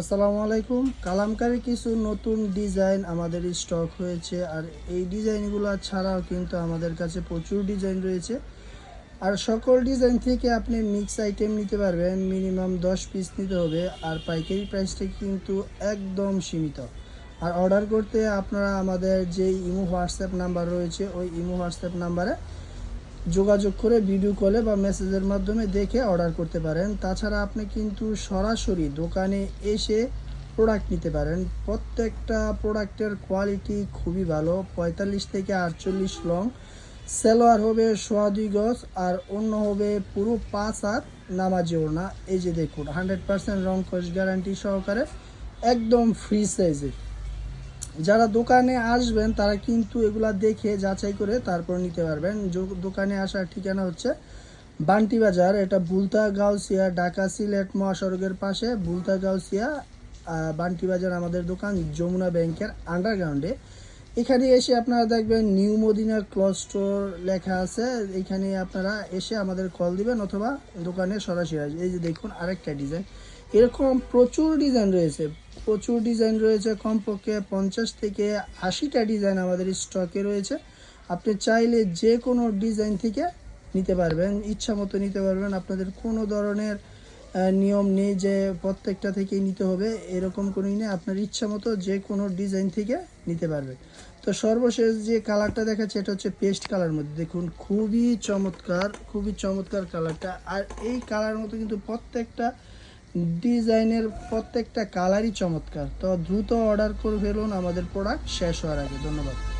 আসসালামু আলাইকুম। কালামকারি কিছু নতুন ডিজাইন আমাদের স্টক হয়েছে আর এই ডিজাইনগুলো ছাড়াও কিন্তু আমাদের কাছে প্রচুর ডিজাইন রয়েছে। আর সকল ডিজাইন থেকে আপনি মিক্স আইটেম নিতে পারবেন, মিনিমাম দশ পিস নিতে হবে আর পাইকারি প্রাইসটা কিন্তু একদম সীমিত। আর অর্ডার করতে আপনারা আমাদের যে ইমো হোয়াটসঅ্যাপ নাম্বার রয়েছে, ওই ইমো হোয়াটসঅ্যাপ নাম্বারে যোগাযোগ করে ভিডিও কলে বা মেসেজের মাধ্যমে দেখে অর্ডার করতে পারেন। তাছাড়া আপনি কিন্তু সরাসরি দোকানে এসে প্রোডাক্ট নিতে পারেন। প্রত্যেকটা প্রোডাক্টের কোয়ালিটি খুবই ভালো। পঁয়তাল্লিশ থেকে আটচল্লিশ লং সেলোয়ার হবে সোয়া দুই গজ আর অন্য হবে পুরো পাঁচ হাত নামাজি ওড়না। এই যে দেখুন হান্ড্রেড পার্সেন্ট রং কস গ্যারান্টি সহকারে একদম ফ্রি সাইজের যারা দোকানে আসবেন, তারা কিন্তু এগুলা দেখে যাচাই করে তারপর নিতে পারবেন। দোকানে আসার ঠিকানা হচ্ছে বান্টি বাজার এটা বুলতা গাউসিয়া ঢাকা সিলেট মহাসড়কের পাশে বুলতা গাউসিয়া বান্টি বাজার আমাদের দোকান, যমুনা ব্যাংকের আন্ডারগ্রাউন্ডে এখানে এসে আপনারা দেখবেন নিউ মদিনা ক্লথ স্টোর লেখা আছে। এখানে আপনারা এসে আমাদের কল দিবেন অথবা দোকানে সরাসরি আসবেন। এই যে দেখুন আরেকটা ডিজাইন। এরকম প্রচুর ডিজাইন রয়েছে। প্রচুর ডিজাইন রয়েছে কমপক্ষে পঞ্চাশ থেকে আশিটা ডিজাইন আমাদের স্টকে রয়েছে। আপনি চাইলে যে কোনো ডিজাইন থেকে নিতে পারবেন। ইচ্ছা মতো নিতে পারবেন। আপনাদের কোনো ধরনের নিয়ম নেই যে প্রত্যেকটা থেকেই নিতে হবে, এরকম কোনোই নেই। আপনার ইচ্ছা মতো যে কোনো ডিজাইন থেকে নিতে পারবে। তো সর্বশেষ যে কালারটা দেখাচ্ছে, এটা হচ্ছে পেস্ট কালার মধ্যে। দেখুন, খুবই চমৎকার খুবই চমৎকার কালারটা আর এই কালার মতো কিন্তু প্রত্যেকটা ডিজাইনের প্রত্যেকটা কালারই চমৎকার। তো দ্রুত অর্ডার করে ফেলুন, আমাদের প্রোডাক্ট শেষ হওয়ার আগে। ধন্যবাদ।